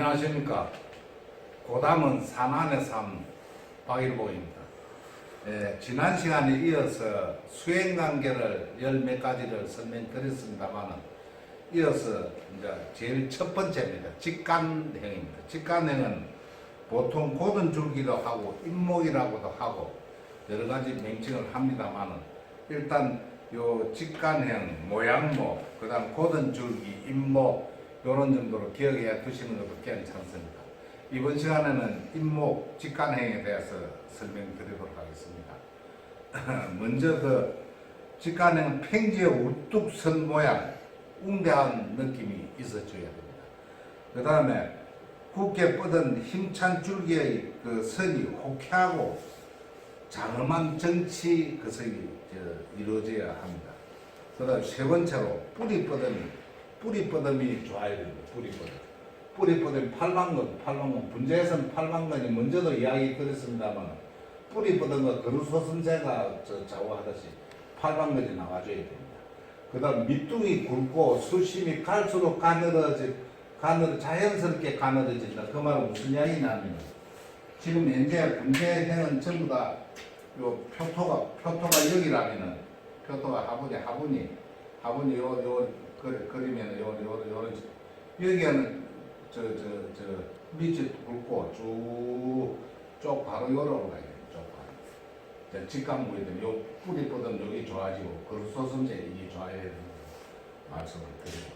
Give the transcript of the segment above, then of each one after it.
안녕하십니까. 고담은 산안의 삶 박일복입니다. 예, 지난 시간에 이어서 수행 관계를 열 몇 가지를 설명드렸습니다만은 이어서 이제 제일 첫 번째입니다. 직간행입니다. 직간행은 보통 고든 줄기도 하고 임목이라고도 하고 여러 가지 명칭을 합니다만은 일단 요 직간행, 모양목, 그다음 고든 줄기, 임목 요런 정도로 기억해 두시는 것도 괜찮습니다. 이번 시간에는 임목 직간행에 대해서 설명드리도록 하겠습니다. 먼저 그 직간행은 팽지의 우뚝 선 모양, 웅대한 느낌이 있어줘야 됩니다. 그 다음에 굳게 뻗은 힘찬 줄기의 그 선이 호쾌하고 장엄한 정치 그 선이 저 이루어져야 합니다. 그 다음 세 번째로 뿌리 뻗음이 뿌리 뻗음이 좋아야 됩니다. 뿌리 뻗음. 뿌리 뻗음이 팔방근, 팔방근. 분재에서는 팔방근이 먼저도 이야기 드렸습니다만 뿌리 뻗음과 그루소선제가 저 좌우하듯이 팔방근이 나와줘야 됩니다. 그 다음 밑둥이 굵고 수심이 갈수록 가늘어지, 가늘, 자연스럽게 가늘어진다. 그 말은 무슨 이야기냐면 지금 현재 분재행은 전부 다 요 표토가, 표토가 여기라면은 표토가 하분이, 하분이, 하분이 요, 요, 그, 그리면 요, 요, 요, 여기에는 저, 저, 저, 밑이 굵고 쭉, 쭉 바로 요로 올라가야 돼요. 쭉 바로. 직감물이든 요 뿌리 뻗으면 여기 좋아지고 그루소선제 이게 좋아야 되는 말씀을 드리고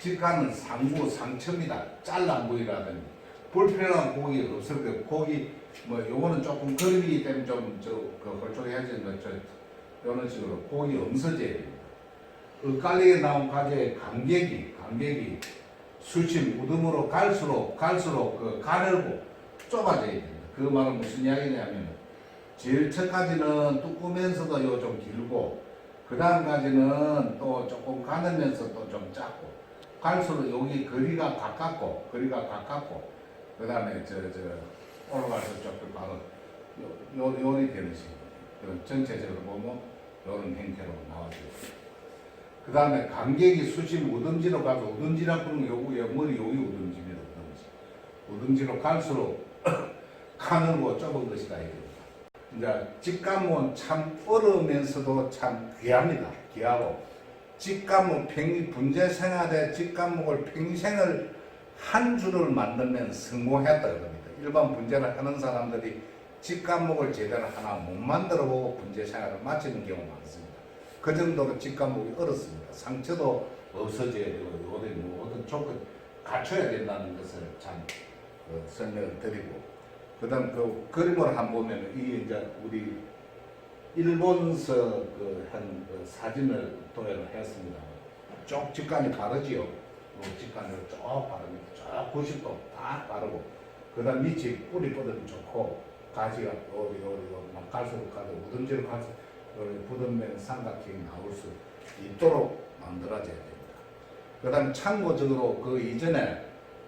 직감은 상부 상처입니다. 잘라 부위라든지 불필요한 고기 없을 때 고기 뭐 요거는 조금 그림이기 때문에 좀저그 홀쭉해지는 저 이런 식으로 고기 없어져야 됩니다. 엇갈리게 나온 가지의 간격이 간격이 수심 우등으로 갈수록 갈수록 그 가늘고 좁아져야 됩니다. 그 말은 무슨 이야기냐면 제일 첫까지는 뚜꾸면서도 요 좀 길고 그 다음까지는 또 조금 가늘면서 또 좀 작고 갈수록 여기 거리가 가깝고 거리가 가깝고 그 다음에 저 저 올라가서 조금 바로 요, 요, 요리 되는 식입니다. 전체적으로 보면 요런 형태로 나와줘요. 그 다음에 간격이 수심 우등지로 가서 우등지라 부르는 거 요거 요 머리 여기 우등지입니다. 우등지. 우등지 로 갈수록 가늘고 좁은 것이 가야 됩니다. 이제 직감은 참 어려우면서도 참 귀합니다. 귀하고 직감은 평 분재 생활에 직감목을 평생을 한 줄을 만들면 성공했다 그럽니다. 일반 분재를 하는 사람들이 직감목을 제대로 하나 못 만들어 보고 분재 생활을 마치는 경우가 많습니다. 그 정도로 직감목이 어렵습니다. 상처도 없어져야 되고 요런 모든 조건 갖춰야 된다는 것을 참 어, 설명을 드리고 그다음 그 그림을 한번 보면 이게 이제 우리 일본서 그한 그 사진을 도배를 했습니다. 쭉 직관이 바르지요. 요 직관을 쭉 바릅니다. 쭉 90도 다 바르고 그다음 밑이 뿌리 뻗으면 좋고 가지가 요리 요리 요막 갈수록 가도 우등지로 갈수록 부드면 삼각형이 나올 수 있도록 만들어져야 됩니다. 그 다음 참고적으로 그 이전에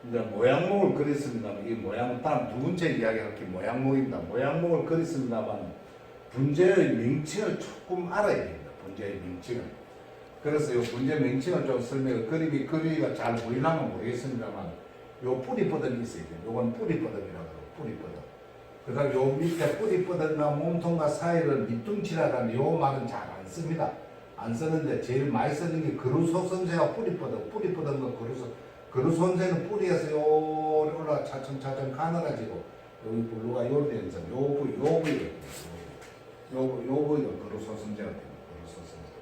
이제 모양목을 그렸습니다만 이 모양은 다음 두 번째 이야기할 게 모양목입니다. 모양목을 그렸습니다만 분재의 명칭을 조금 알아야 됩니다. 분재의 명칭을. 그래서 이 분재 명칭을 좀 설명을 그림이 그리기가 잘 보이려면 모르겠습니다만 요 뿌리 뻗음이 있어야 돼요. 요건 뿌리 해요. 뿌리 뻗음. 그 다음 요 밑에 뿌리 뻗음과 몸통과 사이를 하면 요 말은 잘 안 씁니다. 안 쓰는데 제일 많이 쓰는 게 그루소선제와 뿌리 뻗음. 뿌리 뻗음과 그루소 그루손제는 뿌리에서 요리 올라 차츰차츰 가늘어지고 여기 블루가 요리 되는 점, 요 부위, 요 부위, 요, 요 부위가 그루소선제가 됩니다. 그루소선제.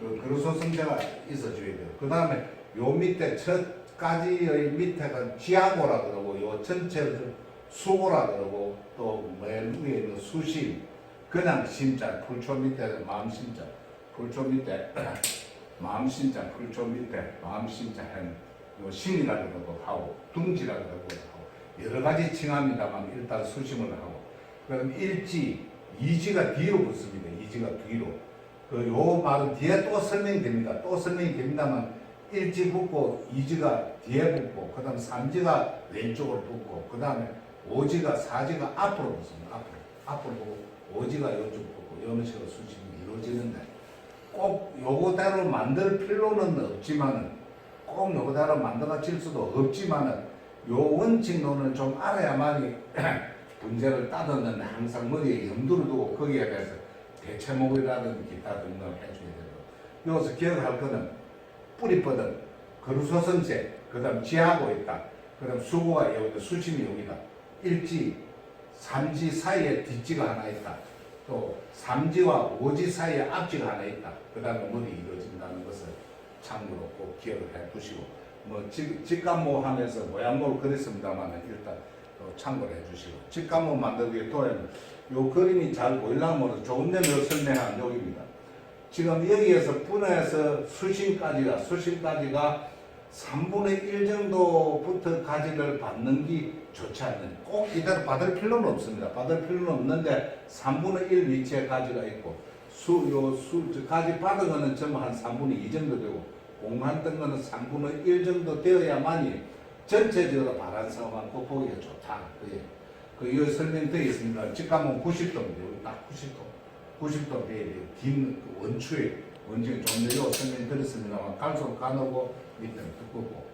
그 그루소선제가 있어줘야 돼요. 그 다음에 요 밑에 첫 가지의 밑에가 지하고라 그러고 요 전체를 수고라 그러고 또 맨 위에 있는 수심 그냥 심자 풀초 밑에 마음 심자 풀초 밑에 마음 심자 풀초 밑에 마음 심자 한요 신이라고도 하고 둥지라고도 하고 여러 가지 칭합니다만 일단 수심을 하고 그럼 일지 이지가 뒤로 붙습니다. 이지가 뒤로 그요 말은 뒤에 또 설명이 됩니다. 또 설명이 됩니다만 일지 붙고 이지가 뒤에 붙고 그 다음 삼지가 왼쪽으로 붙고 그 다음에 오지가 사지가 앞으로 붙습니다. 앞으로. 앞으로 보고 오지가 이쪽 붙고 이런 식으로 수심이 이루어지는데 꼭 요거대로 만들 필요는 없지만은 꼭 요거대로 만들어질 수도 없지만은 요 원칙론을 좀 알아야만이 문제를 따졌는데 항상 머리에 염두를 두고 거기에 대해서 대체목이라든지 기타 등등을 해줘야 되고 여기서 기억할 거는 뿌리뻗은 거루소선제 그 다음 지하고 있다. 그 다음 수고가 여기다 수심이 여기다 일지 삼지 사이에 뒷지가 하나 있다. 또 삼지와 오지 사이에 앞지가 하나 있다. 그 다음에 머리 이루어진다는 것을 참고로 꼭 기억을 해 두시고 뭐 직, 직감모 하면서 모양을 그렸습니다만 일단 어, 참고를 해 주시고 직감모 만들기 위해 또는 요 그림이 잘 보이려면 좋은 점을 설명한 여기입니다. 지금 여기에서 분해서 수심까지가 수심까지가 3분의 1 정도부터 가지를 받는 게 좋지 않는 꼭 이대로 받을 필요는 없습니다. 받을 필요는 없는데 3분의 1 위치에 가지가 있고 수 요 수 가지 받은 거는 전부 한 3분의 2 정도 되고 공간 뜬 거는 3분의 1 정도 되어야만이 전체적으로 바란성만 꼭 보기가 좋다. 그게 그 여기 설명되어 있습니다. 직감은 90도입니다. 여기 딱 90도. 90도 돼야 돼요. 긴그 원추에 원주에 좀 전에 설명드렸습니다만 갈수록 가늘고 밑에는 두껍고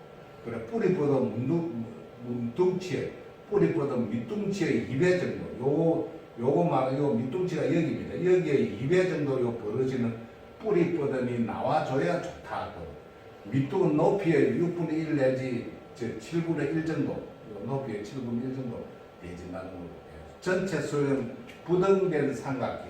그래 뿌리 뻗은 문둥, 문둥치에 뿌리 뻗은 밑둥치의 2배 정도 요 요것만 요 밑둥치가 여기입니다. 여기에 2배 정도 요 벌어지는 뿌리 뻗음이 나와줘야 좋다. 그 밑둥 높이에 6분의 1 내지 저 7분의 1 정도 요 높이에 7분의 1 정도 되진다는 거예요. 전체 수용 부등된 삼각형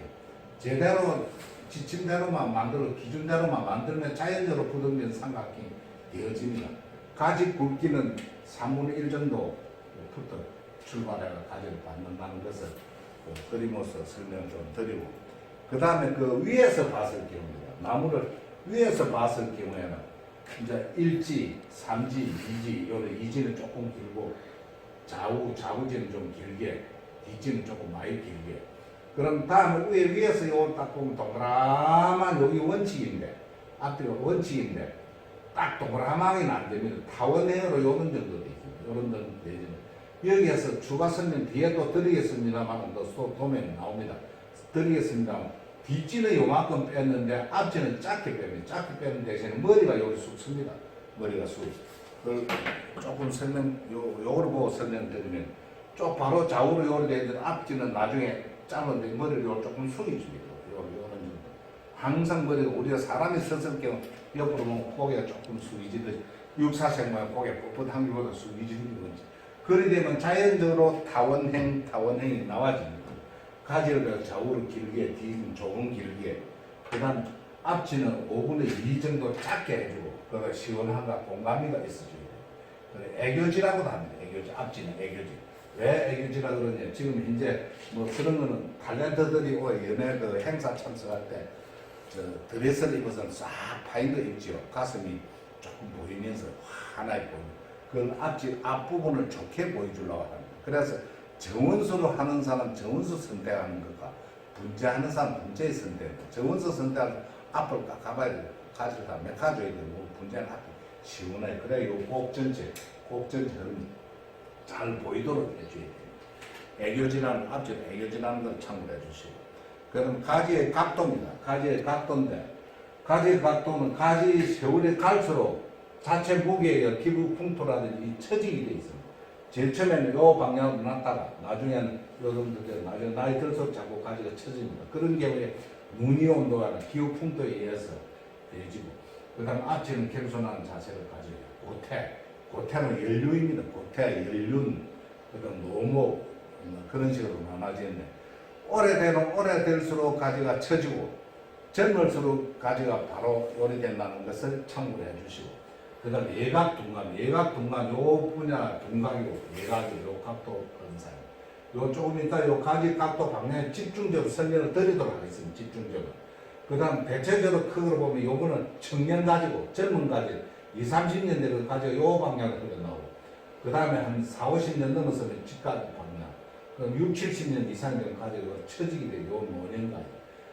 제대로 지침대로만 만들어 기준대로만 만들면 자연적으로 부등된 삼각형이 되어집니다. 가지 굵기는 3분의 1 정도부터 출발해서 가지를 받는다는 것을 그 그림으로서 설명 좀 드리고 그 다음에 그 위에서 봤을 경우입니다. 나무를 위에서 봤을 경우에는 이제 일지, 삼지, 이지, 요는 이지는 조금 길고 좌우, 좌우지는 좀 길게, 뒷지는 조금 많이 길게. 그럼 다음에 위에 위에서 요딱 보면 동그라만 여기 원칙인데 앞뒤가 원칙인데 딱 동그라만이는 안 됩니다. 타원형으로 요런 정도 되죠. 요런 정도 되죠. 여기에서 추가 설명 뒤에 또 드리겠습니다만 또 도면 나옵니다. 드리겠습니다만 뒷지는 요만큼 뺐는데 앞지는 작게 뺍니다. 작게 빼는 대신에 머리가 여기 쑥 씁니다. 머리가 쑥. 그걸 조금 설명, 요, 요걸 보고 설명드리면 좀 바로 좌우로 요리 되는 앞지는 나중에 자르는데 머리를 요 조금 숙여줍니다. 요, 요런 정도. 항상 머리가 우리가 사람이 섰을 경우 옆으로 보면 고개가 조금 숙이지듯이 모양 고개 뻣뻣한 것보다 숙이지는 건지. 그리 되면 자연적으로 타원행, 타원행이 나와집니다. 가지를 좌우로 길게, 뒤는 조금 길게. 그 다음 앞치는 5분의 2 정도 작게 해주고, 그거 시원함과 공감이가 있어줘야 돼요. 그래, 애교지라고도 합니다. 애교지, 앞치는 애교지. 왜 애교지라 그러냐. 지금 현재 뭐 그런 거는 탤런트들이 오 연예 그 행사 참석할 때, 저 드레스를 입어서 싹 파인도 입지요. 가슴이 조금 보이면서 환하게 보이는. 그건 앞집 앞부분을 좋게 보여주려고 합니다. 그래서 정원수로 하는 사람 정원수 선택하는 것과 분재하는 사람 분재 선택. 정원수 선택하는 앞을 깎아봐야 돼요. 가지를 다 메꿔줘야 되고 분재는 앞이 시원해. 그래야 요 곡 전체, 곡 전체 흐름이 잘 보이도록 해줘야 돼요. 애교지라는 앞집 애교지라는 걸 참고해 주시고. 그럼 가지의 각도입니다. 가지의 각도인데 가지의 각도는 가지 세월이 갈수록 자체 무게가 기부 풍토라든지 이 처지게 돼 있습니다. 제일 처음에는 요 방향으로 놨다가 나중에는 돼 나중에 나이 들수록 자꾸 가지가 처집니다. 그런 경우에 무늬 온도가 기후 풍토에 의해서 되지고 그 다음 앞치는 겸손한 자세를 가져요. 고태, 고태는 연륜입니다. 고태, 연륜, 그 다음 노목 뭐 그런 식으로 나눠지는데 오래되면 오래될수록 가지가 처지고 젊을수록 가지가 바로 요리된다는 것을 참고해 주시고 그 다음에 예각 둔감, 예각 둔감 요 분야 둔각이고 예각이 요 각도 건사요. 요 조금 이따 요 가지 각도 방향에 집중적으로 설명을 드리도록 하겠습니다. 집중적으로. 그 다음 대체적으로 크게 보면 요거는 청년 가지고 젊은 가지 2, 30년 되는 가지가 요 방향으로 흘러나오고 그 다음에 한 4, 50년 넘어서면 집가지 방향 그럼 6, 70년 이상 되는 가지가 처지게 돼요. 요 노년 가지.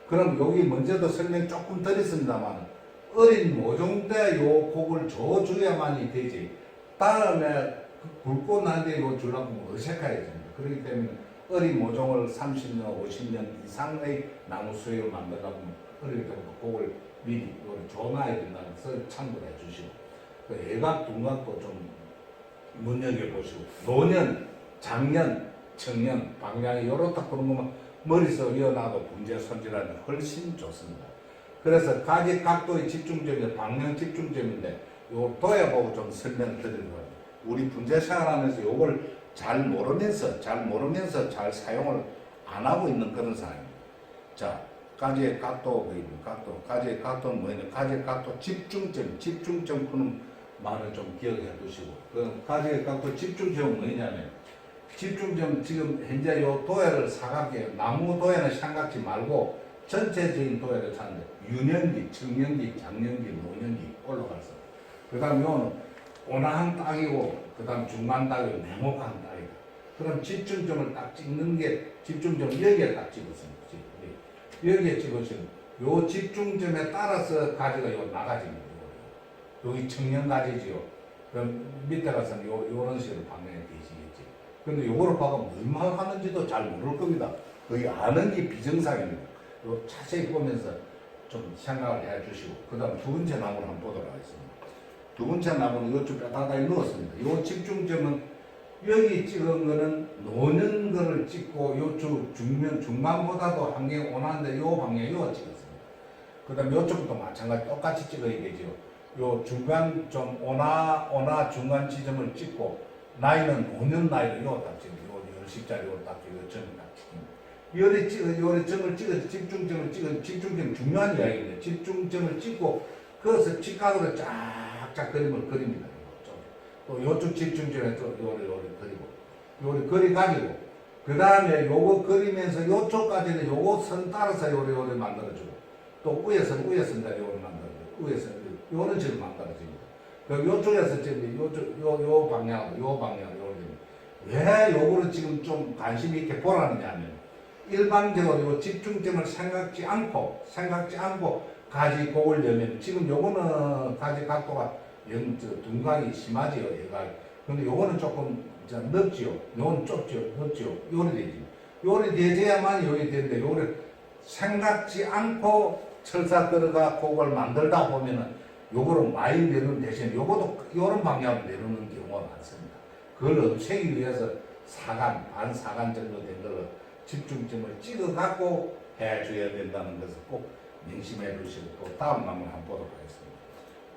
그럼 여기 먼저도 설명 조금 드렸습니다만 어린 모종 때 요 곡을 줘줘야만이 되지. 다음에 그 굵고 난데 요 주려고 어색해집니다. 그렇기 때문에 어린 모종을 30년, 50년 이상의 나무 수액을 만들려고 어릴 때부터 곡을 미리 줘놔야 된다는 것을 참고해 주시고 그 애각, 둔각도 좀 눈여겨보시고 노년, 작년, 청년 방향이 요렇다 그런 것만 머릿속에 이어놔도 문제 손질하는 훨씬 좋습니다. 그래서 가지 각도의 집중점이 방향 집중점인데 요 도야 보고 좀 설명드리는 거예요. 우리 분재 생활하면서 요걸 잘 모르면서 잘 모르면서 잘 사용을 안 하고 있는 그런 상황입니다. 자, 가지의 각도 보입니다. 각도, 가지의 각도는 뭐냐? 가지의 각도 집중점, 집중점 푸는 말을 좀 기억해 두시고 그 가지의 각도 집중점은 뭐냐면 집중점 지금 현재 요 도야를 사각형 나무 도야는 삼각지 말고 전체적인 도야를 찾는데 유년기, 청년기, 장년기, 노년기 올라가서 그 다음 요는 온화한 땅이고 그 다음 중간 땅이고 냉혹한 땅이다. 그럼 집중점을 딱 찍는 게 집중점 여기에 딱 찍었습니다. 예. 여기에 찍으시면 요 집중점에 따라서 가지가 요 나가집니다. 요. 여기 청년 가지지요. 그럼 밑에 가서는 요, 요런 식으로 방향이 되시겠지. 근데 요거를 봐도 얼마 하는지도 잘 모를 겁니다. 거의 아는 게 비정상입니다. 요 자세히 보면서 좀 생각을 해 주시고, 그 다음 두 번째 나무를 한번 보도록 하겠습니다. 두 번째 나무는 요쪽 뼈다다이 넣었습니다. 요 집중점은 여기 찍은 거는 노는 거를 찍고 요쪽 중면, 중간보다도 한개 온한데 요 방향 요 찍었습니다. 그 다음 요쪽도 마찬가지 똑같이 찍어야 되죠. 요 중간 좀 온화, 온화 중간 지점을 찍고 나이는 5년 나이를 요딱 찍어 요, 요 십자리 요딱 찍어 점을 딱 찍습니다. 요래 찍어, 요래 점을 찍어, 집중점을 찍어, 집중점 중요한 이야기인데 집중점을 찍고 그것을 직각으로 쫙쫙 그림을 그립니다. 좀. 또 요쪽 집중점에 또 요래 요래 그리고 요래 그리 가지고 그 다음에 요거 그리면서 요쪽까지는 요거 선 따라서 요래 요래 만들어주고 또 위에서는 위에서는 요래 만들어주고 위에서는 요런 식으로 만들어집니다. 그럼 요쪽에서 지금 요쪽 요, 요 방향 요 방향 요래 왜 요거를 지금 좀 관심 있게 보라느냐 하면 일반적으로 요 집중점을 생각지 않고 생각지 않고 가지 고으려면 지금 요거는 가지 각도가 영, 저, 둔각이 심하지요, 얘가. 근데 요거는 조금 저, 넓지요. 요거는 좁지요, 넓지요. 요리 되지. 요리 되져야만 요리 되는데 요를 생각지 않고 철사 들어가 그걸 만들다 보면은 요거를 많이 내는 대신 요것도 요런 방향으로 내놓는 경우가 많습니다. 그걸 없애기 위해서 사간, 반사간 정도 된 걸로 집중점을 찍어 갖고 해줘야 된다는 것을 꼭 명심해 두시고 또 다음 나무를 한번 보도록 하겠습니다.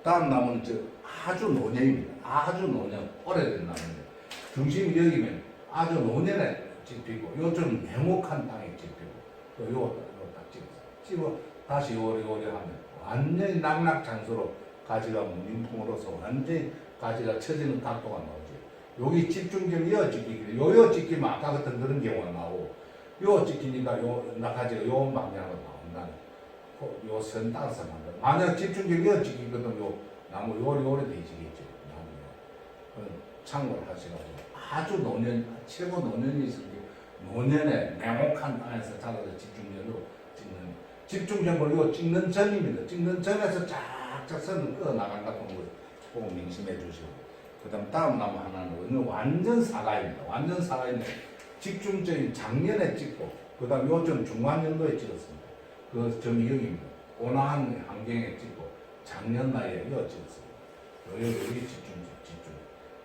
다음 나무는 저 아주 노년입니다. 아주 노년, 오래된 나무인데 중심이 여기면 아주 노년에 집히고 요즘 냉혹한 땅에 집히고 또 요, 요딱 찍어서 찍어 다시 요리요리 하면 완전히 낙낙장수로 가지가 문림풍으로서 완전히 가지가 처지는 각도가 나오지. 여기 집중점이 요 찍히기, 요요 찍히면 아까 같은 그런 경우가 나오고 요 찍히니까 요 나가지가 요 방향으로 나온다는 요선 따라서 만들. 만약 집중적이 요 찍히거든 요 나무 요리 요리 되시겠죠. 나무요. 그건 참고를 하셔가지고 아주 노년 최고 노년이 있을 때 노년에 냉혹한 땅에서 자라서 집중적으로 찍는 집중적으로 요 찍는 점입니다. 찍는 점에서 쫙쫙 선을 끌어 나간다는 걸꼭 명심해 주시고 그다음 다음 나무 하나는 완전 사과입니다. 완전 사과인데 집중적인 작년에 찍고 그다음 요점 중간 연도에 찍었습니다. 그 점이 여기입니다. 온화한 환경에 찍고 작년 나이에 이어 찍었습니다. 여기 여기 집중 집중.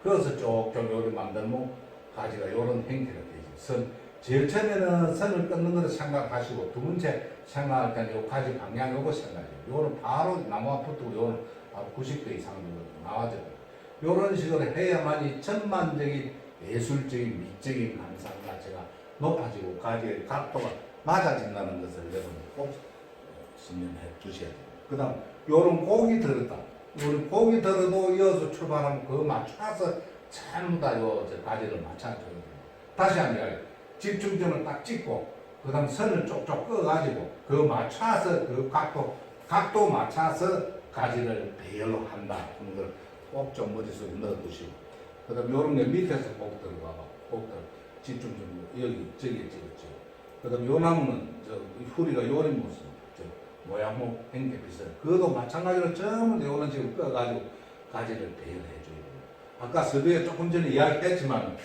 그래서 쭉쭉 요리 만들면 가지가 요런 형태가 되죠. 선 제일 처음에는 선을 끊는 것을 생각하시고 두 번째 생각할 때는 요 가지 방향 요거 생각해요. 요거는 바로 나무와 붙고 요거는 바로 90도 이상 정도 나와져요. 요런 식으로 해야만이 전반적인 예술적인 미적인 감상 가치가 높아지고 가지의 각도가 맞아진다는 것을 여러분 꼭 신념해 주셔야 됩니다. 그 다음 요런 곡이 들었다. 요런 곡이 들어도 이어서 출발하면 그거 맞춰서 전부 다요 가지를 맞춰줘야 됩니다. 다시 한번 이야기. 집중점을 딱 찍고 그 다음 선을 쪽쪽 꺼가지고 그 맞춰서 그 각도 각도 맞춰서 가지를 배열로 한다. 하는 걸꼭 좀 머릿속에 넣어두시고. 그 다음 요런 게 밑에서 꼭 들어가봐 꼭 들어 집중점 여기 저기 찍었죠. 그 다음 요 나무는 저이 후리가 요런 모습 저 행태 비슷해 그것도 마찬가지로 전부 요런 식으로 꺼가지고 가지를 배열해 줘야 돼요. 아까 서두에 조금 전에 이야기했지만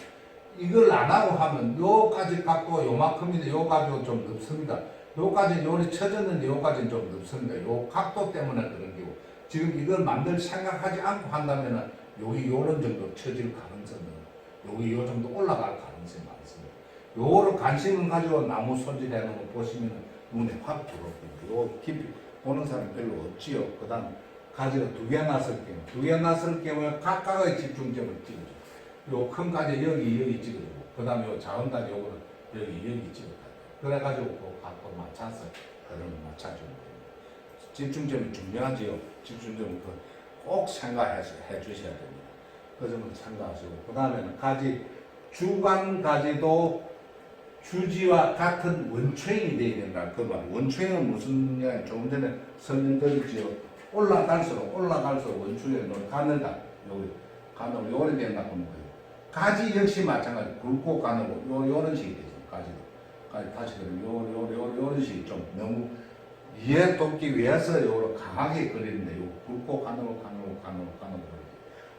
이걸 안 하고 하면 요까지 갖고 요만큼인데 요 가지고 좀 넓습니다. 요까지 요리 쳐졌는데 요까지는 좀 넓습니다. 요 각도 때문에 그런 거고 지금 이걸 만들 생각하지 않고 한다면은 여기 요런 정도 쳐질 가능성이 여기 요 정도 올라갈 가능성이 많습니다. 요거를 관심을 가지고 나무 손질하는 거 보시면 눈에 확 들어옵니다. 요 깊이 보는 사람 별로 없지요. 그 다음 가지가 두 개 났을 경우, 두 개 났을 경우에 각각의 집중점을 찍어줘. 요큰 가지 여기 여기 찍어주고, 그 다음에 요 작은 가지 요거는 여기 여기 찍어줘. 그래가지고 그 각도 맞춰서 흐름을 맞춰주는 겁니다. 집중점이 중요하지요. 집중점 그꼭 생각해 해 주셔야 됩니다. 그 점을 생각하시고, 그 다음에는 가지, 주간 가지도 주지와 같은 원초형이 되어야 된다. 그 말. 원초형은 무슨 냐 조금 전에 설명드렸지요. 올라갈수록 올라갈수록 원초형으로 가느다. 여기 가는 요리 된다 하는 거예요. 가지 역시 마찬가지. 굵고 거. 요 요런 식이 되죠. 가지도. 가지 다시 그러면 요요요 요런 식이 좀 너무 이해 돕기 위해서 요로 강하게 그리는데 요 굵고 가는 거 가는 거.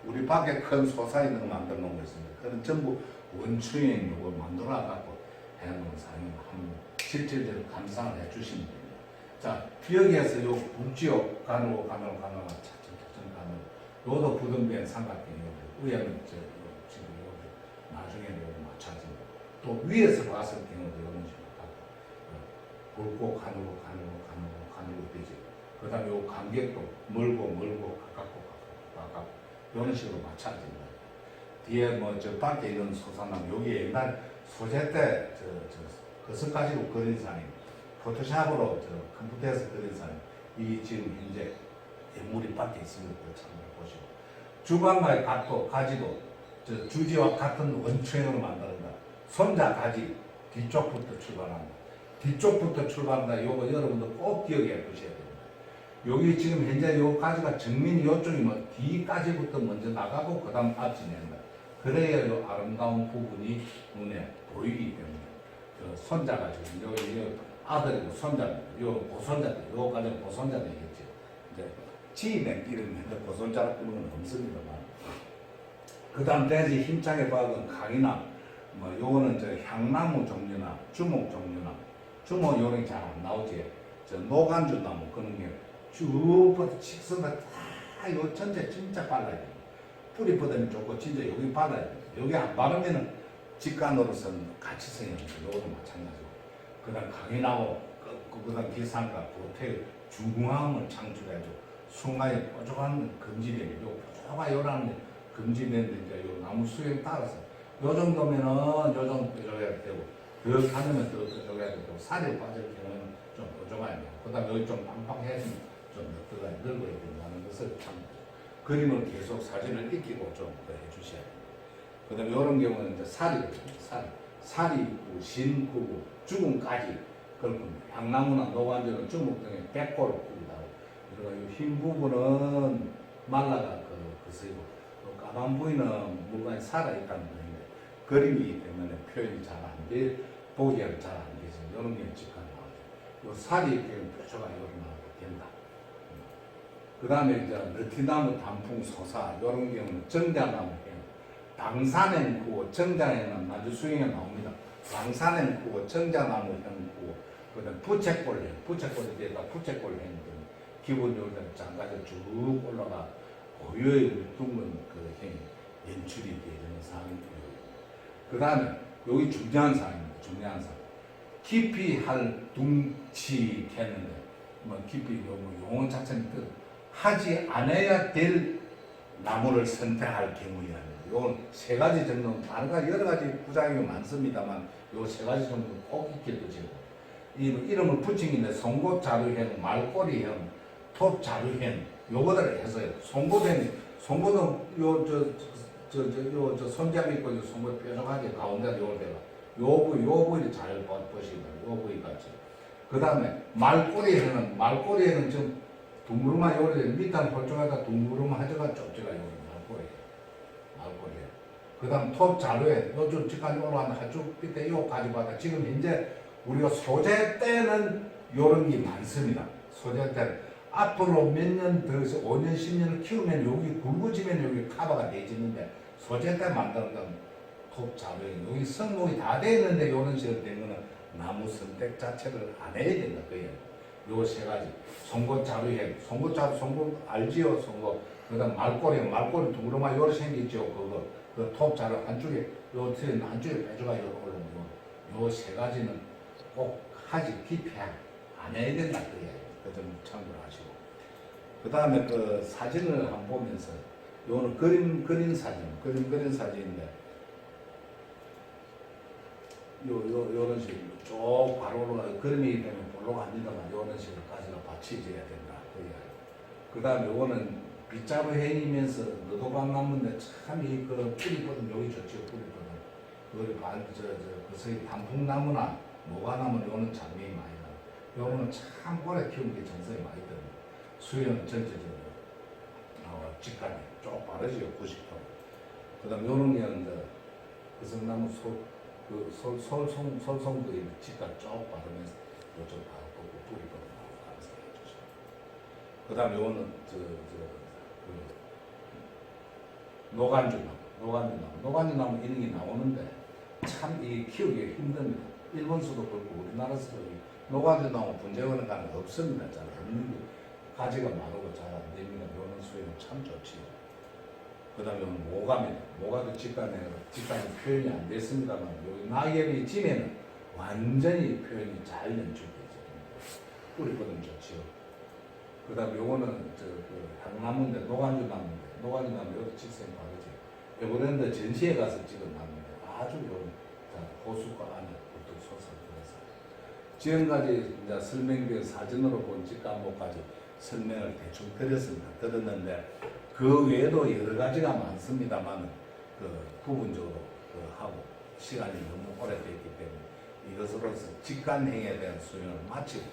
우리 밖에 큰 소사 있는 거 만들어 놓은 거 있습니다. 그건 전부 원초형 요거 만들어 갖고 해놓은 사람이 한번 실질적으로 감상을 해 주시면 됩니다. 자, 여기에서 요 가누고 가누고 차츰차츰 가누고 요도 부등변 삼각형이요. 위에는 나중에 요 맞춰지고 또 위에서 봤을 경우도 이런 식으로 가고 어, 굵고 가누고 가누고 가누고 가누고 되죠. 그 다음에 요 간격도 멀고 멀고 가깝고 가깝고 가깝고 이런 식으로 맞춰집니다. 뒤에 뭐 저 밖에 이런 소사나무 여기 옛날 소재 때저저 그것 가지고 그린 사람이 포토샵으로 저 컴퓨터에서 그린 사람이 이 지금 현재 예물이 밖에 있습니다. 그 참고해 보시고 주방과의 각도 가지도 저 주지와 같은 원초형으로 만든다. 손자 가지 뒤쪽부터 출발한다. 뒤쪽부터 출발한다. 요거 여러분들 꼭 기억해 두셔야 됩니다. 여기 지금 현재 요 가지가 정면 요쪽이면 뒤까지부터 먼저 나가고 그 다음 앞지 낸다. 그래야 요 아름다운 부분이 눈에 보이기 때문에 그 손자 가 지금 요, 요 아들이고 손자입니다. 요 고손자들, 요까지 고손자 되겠죠. 이제 지인의 이름이 고손자라 부르는 건 없습니다만. 그 다음 돼지 힘차게 박은 강이나 뭐 요거는 저 향나무 종류나 주목 종류나 주목 요런 잘안 나오지. 저 노간주 나무 그런 게 쭉부터 직선가 다요 전체 진짜 빨라야 돼. 뿌리 뻗으면 좋고 진짜 여기 받아야 돼. 여기 안 바르면은 직관으로서는 같이 생기는 요도 마찬가지고. 그 다음 강이 나고 그 다음 기상과 고태 중앙을 창출해줘. 순간에 뾰족한 금지되는 요 뾰족한 요라는 금지되는데 이제 요 나무 수에 따라서 요 정도면은 요 정도 뾰족해야 되고 더 가면 더 뾰족해야 되고 살이 빠질 경우는 좀 뾰족해야 돼요. 그 다음에 여기 좀 빵빵해지면 좀 넓어야 넓어야 된다는 것을 참 그림을 계속 사진을 익히고 좀 해주셔야 돼요. 그 다음에 이런 경우는 이제 살이, 살, 살이 있고, 신 크고, 죽음까지 겁니다. 향나무나 노관절은 주먹 등에 백골을 뿌리다. 그리고 이 흰 부분은 말라가 그, 그스이고, 부위는 물건이 살아있다는 거인데, 그림이기 때문에 표현이 잘 안 돼, 보기가 잘안 되죠. 이런 게 직관 나오죠. 요 살이 이렇게 뾰족하게 나오고 된다. 그 다음에 이제 느티나무 단풍 소사 이런 경우는 정자나무 행 당산행 구호 정자에는 나주 수행에 나옵니다. 당산행 구호 정자나무 행 구호 그다음 부채꼴행 부채꼴에 대해서 부채꼴행 기본적으로 장가지 쭉 올라가 고유의 둥근 그 행이 연출이 되는 상황이고요. 그 다음에 여기 중요한 사항입니다. 중요한 사항. 깊이 할 둥치 캐는데 뭐 깊이 요뭐 용어 자체는 뜻 하지 않아야 될 나무를 선택할 경우에 요건 세 가지 정도 다른 가 여러 가지 부작용이 많습니다만 요 세 가지 정도 꼭 두시고 이 이름을 있는데 송곳 자루형, 말꼬리형, 톱 자루형 요거들을 해서 송곳은 송곳은 요저저저요저 손잡이 있고 요 송곳 뾰족하게 가운데 요걸 대가 요 부위 요 부위를 잘 보시면 요 부위 같이. 그 다음에 말꼬리에는 말꼬리에는 좀 둥그름한 요래 밑단 홀쭉하다 둥그름한 하저가 좁지가 요래 말꼬리 말꼬리 그 다음 톱 자루에 요즘 지금 올라가는 하쭉 밑에 요 가지고 하다 지금 현재 우리가 소재 때는 요런 게 많습니다. 소재 때 앞으로 몇 년더 해서 5년 10년을 키우면 여기 굵어지면 여기 카바가 되지는데 소재 때 만드는 건톱 자루에 여기 성공이 다돼 있는데 요런 식으로 된 거는 나무 선택 자체를 안 해야 된다 그예요 요세 가지. 송곳 자루해. 송곳 자루 송곳 알지요 송곳. 그 다음 말꼬리 말꼬리 둥그러마 요래 생겼죠 그거. 그 톱자를 한쪽에 요 트는 한쪽에 빼줘가 올라오는 요세 가지는 꼭 하지 깊이 안 해야 된다 그게. 그점 참고하시고 그 다음에 그 사진을 한번 보면서 요는 그림 그린 사진 그림 그린 사진인데 요, 요, 요런 식으로 쭉 바로 올라가 그림이 되면 볼록 합니다만 요런 식으로 가지가 받쳐져야 된다 그 다음에 요거는 빗자루 해이면서 너도감 났는데 참이 그 뿌리 뻗은 여기 좋죠 뿌리 뻗은 그걸 반저저 그서이 단풍나무나 모과나무 요는 장면이 많이 나 요거는 참 오래 키우는 게 정성이 많이 듭니다 수영 전체적으로. 나와 직관이 쭉 바르지요 90도. 그 다음 요런 게 이제 그성나무 솔그 솔송 솔송도 직관 쭉 바르면서 요쪽 바르고 뿌리 감사해 주시고. 그 다음에 요거는 저, 저, 그 노간주 나무, 노간주 나무, 노간주 나무 이런 게 나오는데 참 이 키우기 힘듭니다. 일본서도 그렇고 우리나라에서도 이 노간주 나무 분재하는 건 없습니다. 잘 없는 게 가지가 마르고 잘 안 됩니다. 요런 수에는 참 좋지요. 그 다음에 모가입니다. 모가도 직관에, 직관이 표현이 안 됐습니다만, 여기 낙엽이 지면은 완전히 표현이 잘 연출되죠. 뿌리 뻗으면 좋지요. 그 다음에 요거는 저, 그 향나무인데, 노간주 나무인데, 노간주 나무 여기 직생 바르지. 에버랜드 전시회 가서 찍은 나무인데, 아주 요, 자, 호수가 안에 bur뚝 솟아 들어서. 지금까지 이제 설명된 사진으로 본 직감목까지 설명을 대충 드렸습니다. 드렸는데, 그 외에도 여러 가지가 많습니다만, 그, 부분적으로 그 하고, 시간이 너무 오래됐기 때문에, 이것으로서 직관행에 대한 수행을 마치고,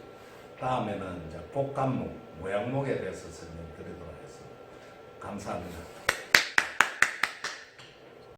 다음에는 이제 복감목, 모양목에 대해서 설명드리도록 하겠습니다. 감사합니다.